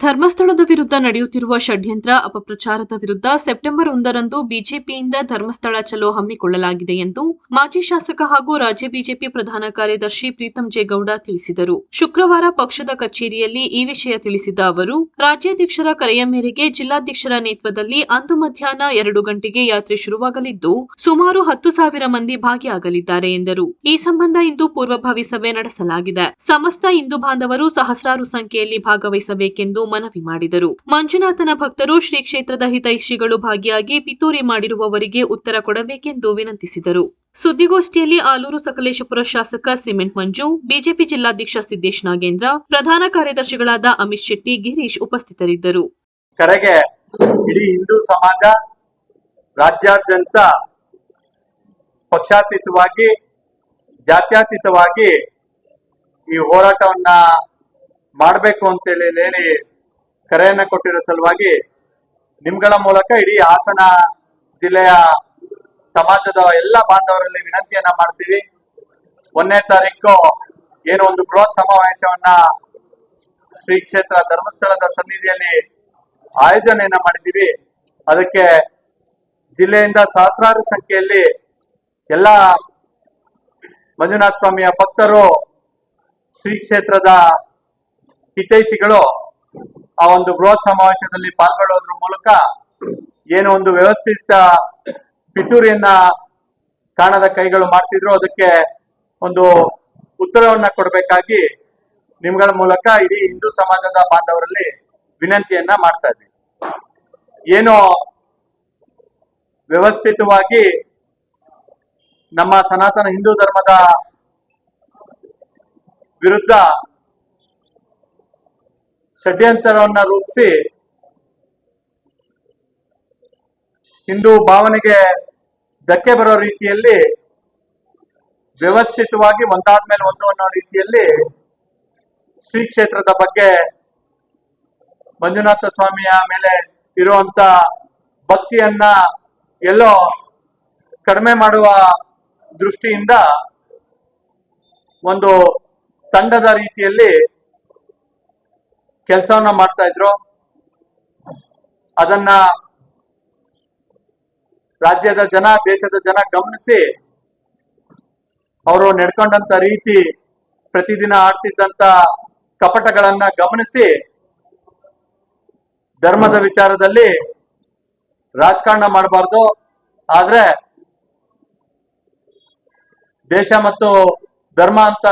ಧರ್ಮಸ್ಥಳದ ವಿರುದ್ಧ ನಡೆಯುತ್ತಿರುವ ಷಡ್ಯಂತ್ರ ಅಪಪ್ರಚಾರದ ವಿರುದ್ಧ ಸೆಪ್ಟೆಂಬರ್ ಒಂದರಂದು ಬಿಜೆಪಿಯಿಂದ ಧರ್ಮಸ್ಥಳ ಚಲೋ ಹಮ್ಮಿಕೊಳ್ಳಲಾಗಿದೆ ಎಂದು ಮಾಜಿ ಶಾಸಕ ಹಾಗೂ ರಾಜ್ಯ ಬಿಜೆಪಿ ಪ್ರಧಾನ ಕಾರ್ಯದರ್ಶಿ ಪ್ರೀತಂ ಜೇಗೌಡ ತಿಳಿಸಿದರು. ಶುಕ್ರವಾರ ಪಕ್ಷದ ಕಚೇರಿಯಲ್ಲಿ ಈ ವಿಷಯ ತಿಳಿಸಿದ ಅವರು, ರಾಜ್ಯಾಧ್ಯಕ್ಷರ ಕರೆಯ ಮೇರೆಗೆ ಜಿಲ್ಲಾಧ್ಯಕ್ಷರ ನೇತೃತ್ವದಲ್ಲಿ ಅಂದು ಮಧ್ಯಾಹ್ನ ಎರಡು ಗಂಟೆಗೆ ಯಾತ್ರೆ ಶುರುವಾಗಲಿದ್ದು, ಸುಮಾರು ಹತ್ತು ಸಾವಿರ ಮಂದಿ ಭಾಗಿಯಾಗಲಿದ್ದಾರೆ ಎಂದರು. ಈ ಸಂಬಂಧ ಇಂದು ಪೂರ್ವಭಾವಿ ಸಭೆ ನಡೆಸಲಾಗಿದೆ. ಸಮಸ್ತ ಹಿಂದೂ ಬಾಂಧವರು ಸಹಸ್ರಾರು ಸಂಖ್ಯೆಯಲ್ಲಿ ಭಾಗವಹಿಸಬೇಕೆಂದು ಮನವಿ ಮಾಡಿದರು. ಮಂಜುನಾಥನ ಭಕ್ತರು ಶ್ರೀ ಕ್ಷೇತ್ರದ ಹಿತೈಷಿಗಳು ಭಾಗಿಯಾಗಿ ಪಿತೂರಿ ಮಾಡಿರುವವರಿಗೆ ಉತ್ತರ ಕೊಡಬೇಕೆಂದು ವಿನಂತಿಸಿದರು. ಸುದ್ದಿಗೋಷ್ಠಿಯಲ್ಲಿ ಆಲೂರು ಸಕಲೇಶಪುರ ಶಾಸಕ ಸಿಮೆಂಟ್ ಮಂಜು, ಬಿಜೆಪಿ ಜಿಲ್ಲಾಧ್ಯಕ್ಷ ಸಿದ್ದೇಶ್ ನಾಗೇಂದ್ರ, ಪ್ರಧಾನ ಕಾರ್ಯದರ್ಶಿಗಳಾದ ಅಮಿತ್ ಶೆಟ್ಟಿ, ಗಿರೀಶ್ ಉಪಸ್ಥಿತರಿದ್ದರು. ಕರೆಗೆ ಇಡೀ ಹಿಂದೂ ಸಮಾಜ ರಾಜ್ಯಾದ್ಯಂತ ಪಕ್ಷಾತೀತವಾಗಿ, ಜಾತ್ಯತೀತವಾಗಿ ಈ ಹೋರಾಟವನ್ನ ಮಾಡಬೇಕು ಅಂತೇಳಿ ಹೇಳಿ ಕರೆಯನ್ನ ಕೊಟ್ಟಿರೋ ಸಲುವಾಗಿ ನಿಮ್ಗಳ ಮೂಲಕ ಇಡೀ ಹಾಸನ ಜಿಲ್ಲೆಯ ಸಮಾಜದ ಎಲ್ಲ ಬಾಂಧವರಲ್ಲಿ ವಿನಂತಿಯನ್ನ ಮಾಡ್ತೀವಿ. ಒಂದನೇ ತಾರೀಕು ಏನು ಒಂದು ಬೃಹತ್ ಸಮಾವೇಶವನ್ನ ಶ್ರೀ ಕ್ಷೇತ್ರ ಧರ್ಮಸ್ಥಳದ ಸನ್ನಿಧಿಯಲ್ಲಿ ಆಯೋಜನೆಯನ್ನ ಮಾಡಿದ್ದೀವಿ. ಅದಕ್ಕೆ ಜಿಲ್ಲೆಯಿಂದ ಸಹಸ್ರಾರು ಸಂಖ್ಯೆಯಲ್ಲಿ ಎಲ್ಲ ಮಂಜುನಾಥ ಸ್ವಾಮಿಯ ಭಕ್ತರು ಶ್ರೀ ಕ್ಷೇತ್ರದ ಹಿತೈಷಿಗಳು ಆ ಒಂದು ಬೃಹತ್ ಸಮಾವೇಶದಲ್ಲಿ ಪಾಲ್ಗೊಳ್ಳೋದ್ರ ಮೂಲಕ ಏನು ಒಂದು ವ್ಯವಸ್ಥಿತ ಪಿತೂರಿಯನ್ನ ಕಾಣದ ಕೈಗಳು ಮಾಡ್ತಿದ್ರು. ಅದಕ್ಕೆ ಒಂದು ಉತ್ತರವನ್ನ ಕೊಡಬೇಕಾಗಿ ನಿಮ್ಗಳ ಮೂಲಕ ಇಡೀ ಹಿಂದೂ ಸಮಾಜದ ಬಾಂಧವರಲ್ಲಿ ವಿನಂತಿಯನ್ನ ಮಾಡ್ತಾ ಇದ್ವಿ. ಏನು ವ್ಯವಸ್ಥಿತವಾಗಿ ನಮ್ಮ ಸನಾತನ ಹಿಂದೂ ಧರ್ಮದ ವಿರುದ್ಧ ಷಡ್ಯಂತರವನ್ನ ರೂಪಿಸಿ ಹಿಂದೂ ಭಾವನೆಗೆ ಧಕ್ಕೆ ಬರೋ ರೀತಿಯಲ್ಲಿ ವ್ಯವಸ್ಥಿತವಾಗಿ ಒಂದಾದ್ಮೇಲೆ ಒಂದು ಅನ್ನೋ ರೀತಿಯಲ್ಲಿ ಶ್ರೀ ಕ್ಷೇತ್ರದ ಬಗ್ಗೆ ಮಂಜುನಾಥ ಸ್ವಾಮಿಯ ಮೇಲೆ ಇರುವಂತ ಭಕ್ತಿಯನ್ನ ಎಲ್ಲೋ ಕಡಿಮೆ ಮಾಡುವ ದೃಷ್ಟಿಯಿಂದ ಒಂದು ತಂಡದ ರೀತಿಯಲ್ಲಿ ಕೆಲಸವನ್ನ ಮಾಡ್ತಾ ಇದ್ರು. ಅದನ್ನ ರಾಜ್ಯದ ಜನ, ದೇಶದ ಜನ ಗಮನಿಸಿ ಅವರು ನಡ್ಕೊಂಡಂತ ರೀತಿ ಪ್ರತಿದಿನ ಆಡ್ತಿದ್ದಂತ ಕಪಟಗಳನ್ನ ಗಮನಿಸಿ ಧರ್ಮದ ವಿಚಾರದಲ್ಲಿ ರಾಜಕಾರಣ ಮಾಡಬಾರ್ದು. ಆದ್ರೆ ದೇಶ ಮತ್ತು ಧರ್ಮ ಅಂತ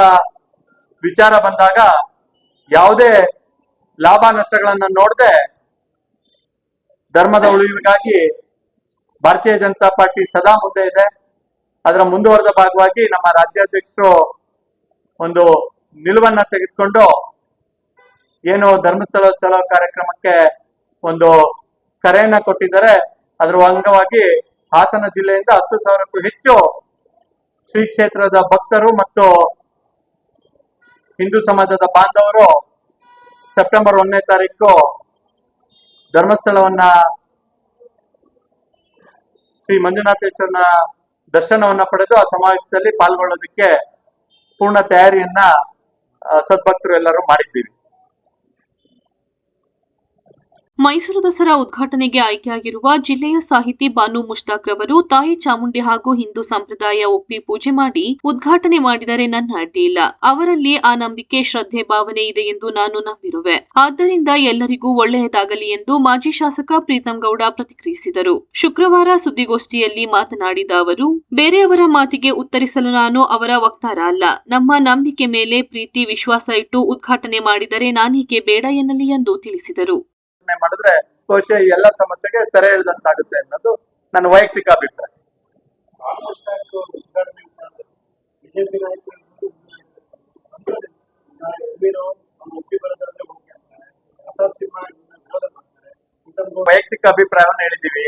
ವಿಚಾರ ಬಂದಾಗ ಯಾವುದೇ ಲಾಭ ನಷ್ಟಗಳನ್ನ ನೋಡದೆ ಧರ್ಮದ ಉಳಿವಿಗಾಗಿ ಭಾರತೀಯ ಜನತಾ ಪಾರ್ಟಿ ಸದಾ ಮುಂದೆ ಇದೆ. ಅದರ ಮುಂದುವರೆದ ಭಾಗವಾಗಿ ನಮ್ಮ ರಾಜ್ಯಾಧ್ಯಕ್ಷರು ಒಂದು ನಿಲುವನ್ನ ತೆಗೆದುಕೊಂಡು ಏನು ಧರ್ಮಸ್ಥಳ ಚಲೋ ಕಾರ್ಯಕ್ರಮಕ್ಕೆ ಒಂದು ಕರೆಯನ್ನ ಕೊಟ್ಟಿದ್ದಾರೆ. ಅದರ ಅಂಗವಾಗಿ ಹಾಸನ ಜಿಲ್ಲೆಯಿಂದ ಹತ್ತು ಸಾವಿರಕ್ಕೂ ಹೆಚ್ಚು ಶ್ರೀ ಕ್ಷೇತ್ರದ ಭಕ್ತರು ಮತ್ತು ಹಿಂದೂ ಸಮಾಜದ ಬಾಂಧವರು ಸೆಪ್ಟೆಂಬರ್ ಒಂದನೇ ತಾರೀಕು ಧರ್ಮಸ್ಥಳವನ್ನ ಶ್ರೀ ಮಂಜುನಾಥೇಶ್ವರನ ದರ್ಶನವನ್ನ ಪಡೆದು ಆ ಸಮಾವೇಶದಲ್ಲಿ ಪಾಲ್ಗೊಳ್ಳೋದಕ್ಕೆ ಪೂರ್ಣ ತಯಾರಿಯನ್ನ ಸದ್ಭಕ್ತರು ಎಲ್ಲರೂ ಮಾಡಿದ್ದೀವಿ. ಮೈಸೂರು ದಸರಾ ಉದ್ಘಾಟನೆಗೆ ಆಯ್ಕೆಯಾಗಿರುವ ಜಿಲ್ಲೆಯ ಸಾಹಿತಿ ಬಾನು ಮುಷ್ತಾಕ್ ರವರು, ತಾಯಿ ಚಾಮುಂಡಿ ಹಾಗೂ ಹಿಂದೂ ಸಂಪ್ರದಾಯ ಒಪ್ಪಿ ಪೂಜೆ ಮಾಡಿ ಉದ್ಘಾಟನೆ ಮಾಡಿದರೆ ನನ್ನ ಅಡ್ಡಿಯಿಲ್ಲ ಅವರಲ್ಲಿ ಆ ನಂಬಿಕೆ, ಶ್ರದ್ಧೆ, ಭಾವನೆ ಇದೆ ಎಂದು ನಾನು ನಂಬಿರುವೆ. ಆದ್ದರಿಂದ ಎಲ್ಲರಿಗೂ ಒಳ್ಳೆಯದಾಗಲಿ ಎಂದು ಮಾಜಿ ಶಾಸಕ ಪ್ರೀತಂ ಗೌಡ ಪ್ರತಿಕ್ರಿಯಿಸಿದರು. ಶುಕ್ರವಾರ ಸುದ್ದಿಗೋಷ್ಠಿಯಲ್ಲಿ ಮಾತನಾಡಿದ ಅವರು, ಬೇರೆಯವರ ಮಾತಿಗೆ ಉತ್ತರಿಸಲು ನಾನು ಅವರ ವಕ್ತಾರ ಅಲ್ಲ. ನಮ್ಮ ನಂಬಿಕೆ ಮೇಲೆ ಪ್ರೀತಿ, ವಿಶ್ವಾಸ ಇಟ್ಟು ಉದ್ಘಾಟನೆ ಮಾಡಿದರೆ ನಾನೇಕೆ ಬೇಡ ಎನ್ನಲಿ ಎಂದು ತಿಳಿಸಿದರು. ಉದ್ಘಾಟನೆ ಮಾಡಿದ್ರೆ ಬಹುಶಃ ಈ ಎಲ್ಲ ಸಮಸ್ಯೆಗೆ ತೆರೆ ಇಳಿದಂತಾಗುತ್ತೆ ಅನ್ನೋದು ನನ್ನ ವೈಯಕ್ತಿಕ ಅಭಿಪ್ರಾಯ. ವೈಯಕ್ತಿಕ ಅಭಿಪ್ರಾಯವನ್ನು ಹೇಳಿದ್ದೀವಿ.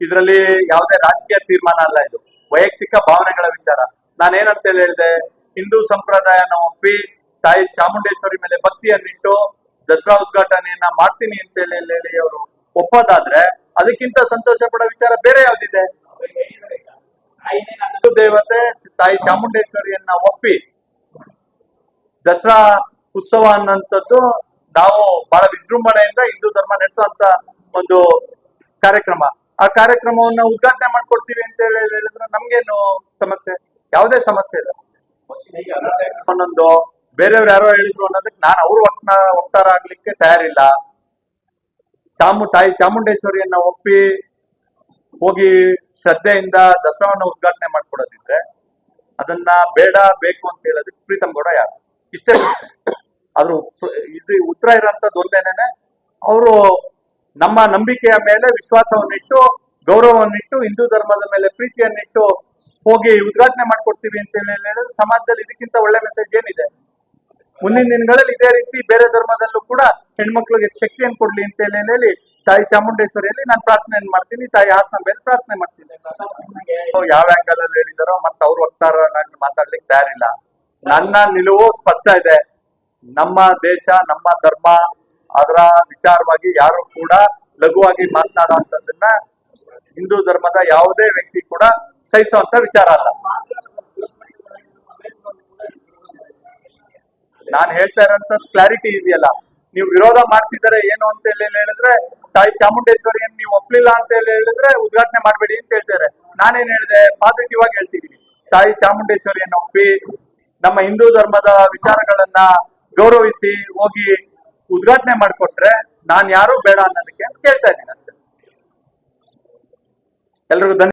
ಇದರಲ್ಲಿ ಯಾವುದೇ ರಾಜಕೀಯ ತೀರ್ಮಾನ ಅಲ್ಲ ಇದು. ವೈಯಕ್ತಿಕ ಭಾವನೆಗಳ ವಿಚಾರ. ನಾನೇನಂತ ಹೇಳಿ ಹೇಳಿದೆ? ಹಿಂದೂ ಸಂಪ್ರದಾಯನ ಒಪ್ಪಿ ತಾಯಿ ಚಾಮುಂಡೇಶ್ವರಿ ಮೇಲೆ ಭಕ್ತಿಯನ್ನಿಟ್ಟು ದಸರಾ ಉದ್ಘಾಟನೆಯನ್ನ ಮಾಡ್ತೀನಿ ಅಂತ ಹೇಳಿ ಹೇಳಿ ಅವರು ಒಪ್ಪೋದಾದ್ರೆ ಅದಕ್ಕಿಂತ ಸಂತೋಷ ಪಡೋ ವಿಚಾರ ಬೇರೆ ಯಾವ್ದಿದೆ? ದೇವತೆ ತಾಯಿ ಚಾಮುಂಡೇಶ್ವರಿಯನ್ನ ಒಪ್ಪಿ ದಸರಾ ಉತ್ಸವ ಅನ್ನೋಂಥದ್ದು ನಾವು ಬಹಳ ವಿಜೃಂಭಣೆಯಿಂದ ಹಿಂದೂ ಧರ್ಮ ನಡೆಸುವಂತ ಒಂದು ಕಾರ್ಯಕ್ರಮ. ಆ ಕಾರ್ಯಕ್ರಮವನ್ನ ಉದ್ಘಾಟನೆ ಮಾಡ್ಕೊಡ್ತೀವಿ ಅಂತ ಹೇಳಿ ಹೇಳಿದ್ರೆ ನಮ್ಗೇನು ಸಮಸ್ಯೆ? ಯಾವುದೇ ಸಮಸ್ಯೆ ಇಲ್ಲ. ಒಂದೊಂದು ಬೇರೆಯವ್ರು ಯಾರೋ ಹೇಳಿದ್ರು ಅನ್ನೋದಕ್ಕೆ ನಾನು ಅವ್ರ ವಕ್ನ ವಕ್ತಾರ ಆಗ್ಲಿಕ್ಕೆ ತಯಾರಿಲ್ಲ. ಚಾಮು, ತಾಯಿ ಚಾಮುಂಡೇಶ್ವರಿಯನ್ನ ಒಪ್ಪಿ ಹೋಗಿ ಶ್ರದ್ಧೆಯಿಂದ ದಸರಾವನ್ನ ಉದ್ಘಾಟನೆ ಮಾಡ್ಕೊಡೋದಿದ್ರೆ ಅದನ್ನ ಬೇಡ, ಬೇಕು ಅಂತ ಹೇಳೋದಕ್ಕೆ ಪ್ರೀತಮ್ ಗೌಡ ಯಾರು? ಇಷ್ಟೇ ಆದ್ರೂ ಇದು ಉತ್ತರ ಇರೋಂಥದ್ದು ಒಂದೇನೇನೆ ಅವರು ನಮ್ಮ ನಂಬಿಕೆಯ ಮೇಲೆ ವಿಶ್ವಾಸವನ್ನಿಟ್ಟು, ಗೌರವವನ್ನಿಟ್ಟು, ಹಿಂದೂ ಧರ್ಮದ ಮೇಲೆ ಪ್ರೀತಿಯನ್ನಿಟ್ಟು ಹೋಗಿ ಉದ್ಘಾಟನೆ ಮಾಡ್ಕೊಡ್ತೀವಿ ಅಂತ ಹೇಳಿ ಹೇಳಿದ್ರೆ ಸಮಾಜದಲ್ಲಿ ಇದಕ್ಕಿಂತ ಒಳ್ಳೆ ಮೆಸೇಜ್ ಏನಿದೆ? ಮುಂದಿನ ದಿನಗಳಲ್ಲಿ ಇದೇ ರೀತಿ ಬೇರೆ ಧರ್ಮದಲ್ಲೂ ಕೂಡ ಹೆಣ್ಮಕ್ಳಿಗೆ ಶಕ್ತಿಯನ್ನು ಕೊಡ್ಲಿ ಅಂತ ಹೇಳಿ ಹೇಳಿ ತಾಯಿ ಚಾಮುಂಡೇಶ್ವರಿಯಲ್ಲಿ ನಾನು ಪ್ರಾರ್ಥನೆ ಮಾಡ್ತೀನಿ ತಾಯಿ ಹಾಸನ ಮೇಲೆ ಪ್ರಾರ್ಥನೆ ಮಾಡ್ತೀನಿ. ಯಾವ ಆಂಗಲ್ ಅಲ್ಲಿ ಹೇಳಿದಾರೋ ಮತ್ತೆ ಅವ್ರು ವಕ್ತಾರ ನಾನು ಮಾತಾಡ್ಲಿಕ್ಕೆ ತಯಾರಿಲ್ಲ. ನನ್ನ ನಿಲುವು ಸ್ಪಷ್ಟ ಇದೆ. ನಮ್ಮ ದೇಶ ನಮ್ಮ ಧರ್ಮ ಅದರ ವಿಚಾರವಾಗಿ ಯಾರು ಕೂಡ ಲಘುವಾಗಿ ಮಾತನಾಡುವಂತದನ್ನ ಹಿಂದೂ ಧರ್ಮದ ಯಾವುದೇ ವ್ಯಕ್ತಿ ಕೂಡ ಸಹಿಸುವಂತ ವಿಚಾರ ಅಲ್ಲ. ನಾನು ಹೇಳ್ತಾ ಇರೋಂಥದ್ದು ಕ್ಲಾರಿಟಿ ಇದೆಯಲ್ಲ. ನೀವು ವಿರೋಧ ಮಾಡ್ತಿದ್ದಾರೆ ಏನು ಅಂತ ಹೇಳಿ ಹೇಳಿದ್ರೆ, ತಾಯಿ ಚಾಮುಂಡೇಶ್ವರಿಯನ್ನು ನೀವು ಒಪ್ಲಿಲ್ಲ ಅಂತ ಹೇಳಿ ಹೇಳಿದ್ರೆ ಉದ್ಘಾಟನೆ ಮಾಡಬೇಡಿ ಅಂತ ಹೇಳ್ತಾರೆ. ನಾನೇನ್ ಹೇಳಿದೆ? ಪಾಸಿಟಿವ್ ಆಗಿ ಹೇಳ್ತಿದ್ದೀನಿ. ತಾಯಿ ಚಾಮುಂಡೇಶ್ವರಿಯನ್ನು ಒಪ್ಪಿ, ನಮ್ಮ ಹಿಂದೂ ಧರ್ಮದ ವಿಚಾರಗಳನ್ನ ಗೌರವಿಸಿ ಹೋಗಿ ಉದ್ಘಾಟನೆ ಮಾಡಿಕೊಟ್ರೆ ನಾನ್ ಯಾರು ಬೇಡ ಅನ್ನೋದಕ್ಕೆ ಅಂತ ಕೇಳ್ತಾ ಇದ್ದೀನಿ ಅಷ್ಟೇ. ಎಲ್ರಿಗೂ ಧನ್ಯ